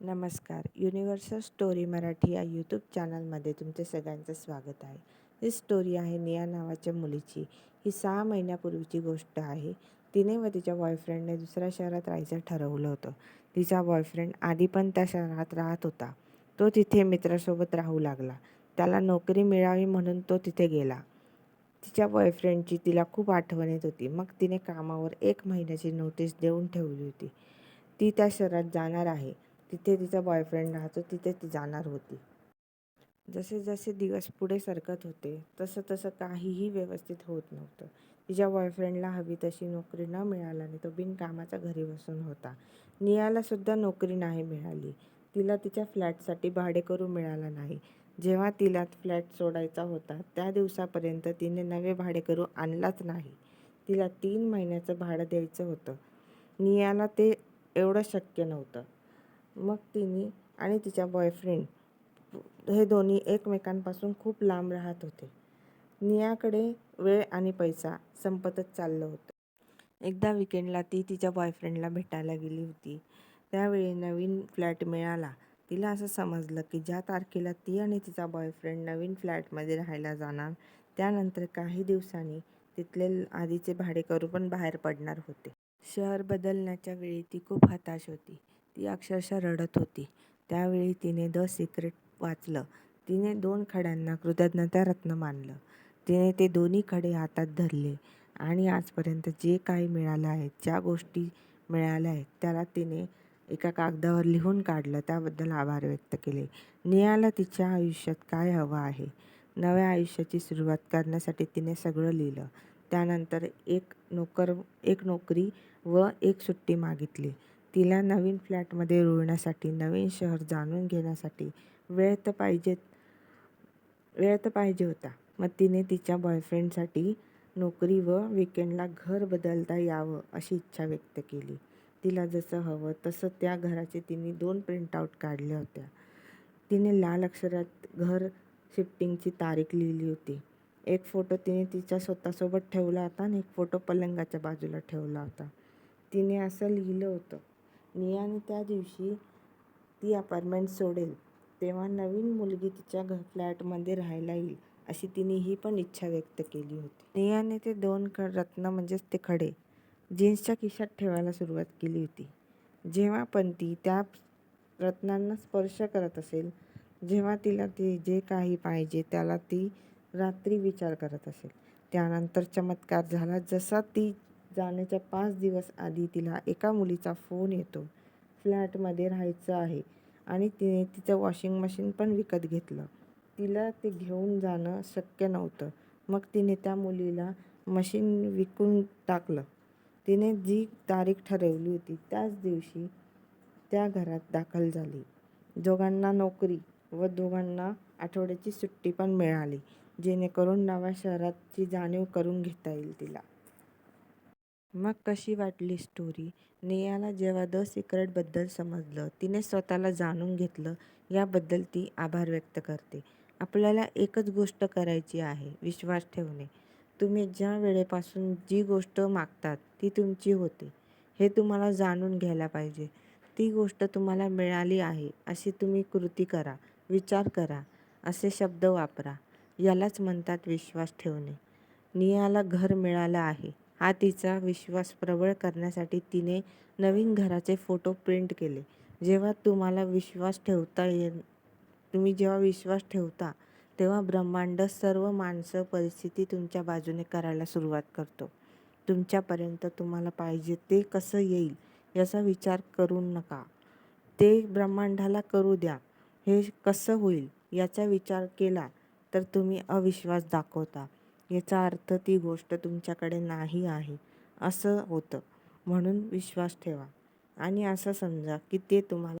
नमस्कार. Universal story Marathi या YouTube चॅनलमध्ये तुमचे सगळ्यांचं स्वागत आहे. ही स्टोरी आहे निया नावाच्या मुलीची. ही सहा महिन्यापूर्वीची गोष्ट आहे. तिने व तिच्या बॉयफ्रेंडने दुसऱ्या शहरात राहायचं ठरवलं होतं. तिचा बॉयफ्रेंड आधी पण त्या शहरात राहत होता. तो तिथे मित्रासोबत राहू लागला. त्याला नोकरी मिळावी म्हणून तो तिथे गेला. तिच्या बॉयफ्रेंडची तिला खूप आठवण येत होती. मग तिने कामावर एक महिन्याची नोटीस देऊन ठेवली होती. ती त्या शहरात जाणार आहे. तिथे तिचा बॉयफ्रेंड राहतो तिथे ती जाणार होती. जसे जसे दिवस पुढे सरकत होते तसं तसं काहीही व्यवस्थित होत नव्हतं. तिच्या बॉयफ्रेंडला हवी तशी नोकरी न मिळाल्याने तो बिनकामाचा घरी बसून होता. नियालासुद्धा नोकरी नाही मिळाली. तिला तिच्या फ्लॅटसाठी भाडेकरू मिळाला नाही. जेव्हा तिला फ्लॅट सोडायचा होता त्या दिवसापर्यंत तिने नवे भाडेकरू आणलाच नाही. तिला तीन महिन्याचं भाडं द्यायचं होतं. नियाला ते एवढं शक्य नव्हतं. मग तिने आणि तिच्या बॉयफ्रेंड हे दोन्ही एकमेकांपासून खूप लांब राहत होते. नियाकडे वेळ आणि पैसा संपतच चाललं होतं. एकदा विकेंडला ती तिच्या बॉयफ्रेंडला भेटायला गेली होती. त्यावेळी नवीन फ्लॅट मिळाला. तिला असं समजलं की ज्या तारखेला ती आणि तिचा बॉयफ्रेंड नवीन फ्लॅटमध्ये राहायला जाणार त्यानंतर काही दिवसांनी तिथले आधीचे भाडेकरू पण बाहेर पडणार होते. शहर बदलण्याच्या वेळी ती खूप हताश होती. ती अक्षरशः रडत होती. त्यावेळी तिने द सिक्रेट वाचलं. तिने दोन खड्यांना कृतज्ञता रत्न मानलं. तिने ते दोन्ही खडे हातात धरले आणि आजपर्यंत जे काही मिळालं आहे ज्या गोष्टी मिळाल्या आहेत त्याला तिने एका कागदावर लिहून काढलं. त्याबद्दल आभार व्यक्त केले. नियाला तिच्या आयुष्यात काय हवं आहे? नव्या आयुष्याची सुरुवात करण्यासाठी तिने सगळं लिहिलं. त्यानंतर एक नोकर एक नोकरी व एक सुट्टी मागितली. तिला नवीन फ्लॅटमध्ये रुळण्यासाठी नवीन शहर जाणून घेण्यासाठी वेळ तर पाहिजे वेळ तर पाहिजे होता. मग तिने तिच्या बॉयफ्रेंडसाठी नोकरी व विकेंडला घर बदलता यावं अशी इच्छा व्यक्त केली. तिला जसं हवं तसं त्या घराचे तिने दोन प्रिंटआउट काढल्या होत्या. तिने लाल अक्षरात घर शिफ्टिंगची तारीख लिहिली होती. एक फोटो तिने तिच्या स्वतःसोबत ठेवला होता आणि एक फोटो पलंगाच्या बाजूला ठेवला होता. तिने असं लिहिलं होतं. नियाने त्या दिवशी ती अपार्टमेंट सोडेल तेव्हा नवीन मुलगी तिच्या घ फ्लॅटमध्ये राहायला येईल अशी तिने ही पण इच्छा व्यक्त केली होती. नियाने ते दोन ख रत्न म्हणजेच ते खडे जीन्सच्या खिशात ठेवायला सुरुवात केली होती. जेव्हा पण ती त्या रत्नांना स्पर्श करत असेल जेव्हा तिला ते जे काही पाहिजे त्याला ती रात्री विचार करत असेल. त्यानंतर चमत्कार झाला जसा ती जाण्याच्या पाच दिवस आधी तिला एका मुलीचा फोन येतो. फ्लॅटमध्ये राहायचं आहे आणि तिने तिचं वॉशिंग मशीन पण विकत घेतलं. तिला ते घेऊन जाणं शक्य नव्हतं. मग तिने त्या मुलीला मशीन विकून टाकलं. तिने जी तारीख ठरवली होती त्याच दिवशी त्या घरात दाखल झाली. दोघांना नोकरी व दोघांना आठवड्याची सुट्टी पण मिळाली जेणेकरून नव्या शहराची जाणीव करून घेता येईल तिला. मग कशी वाटली स्टोरी नियाला जेव्हा द सिक्रेटबद्दल समजलं तिने स्वतःला जाणून घेतलं याबद्दल ती आभार व्यक्त करते. आपल्याला एकच गोष्ट करायची आहे विश्वास ठेवणे. तुम्ही ज्या वेळेपासून जी गोष्ट मागतात ती तुमची होते. हे तुम्हाला जाणून घ्यायला पाहिजे. ती गोष्ट तुम्हाला मिळाली आहे अशी तुम्ही कृती करा विचार करा असे शब्द वापरा. यालाच म्हणतात विश्वास ठेवणे. नियाला घर मिळालं आहे. हा तिचा विश्वास प्रबळ करण्यासाठी तिने नवीन घराचे फोटो प्रिंट केले. जेव्हा तुम्हाला विश्वास ठेवता ये तुम्ही जेव्हा विश्वास ठेवता तेव्हा ब्रह्मांड सर्व माणसं परिस्थिती तुमच्या बाजूने करायला सुरुवात करतो. तुमच्यापर्यंत तुम्हाला पाहिजे ते कसं येईल याचा विचार करू नका. ते ब्रह्मांडाला करू द्या. हे कसं होईल याचा विचार केला तर तुम्ही अविश्वास दाखवता. याचा अर्थ ती गोष्ट तुमच्याकडे नाही आहे. असं होतं. म्हणून विश्वास ठेवा. आणि असं समजा की ते तुम्हाला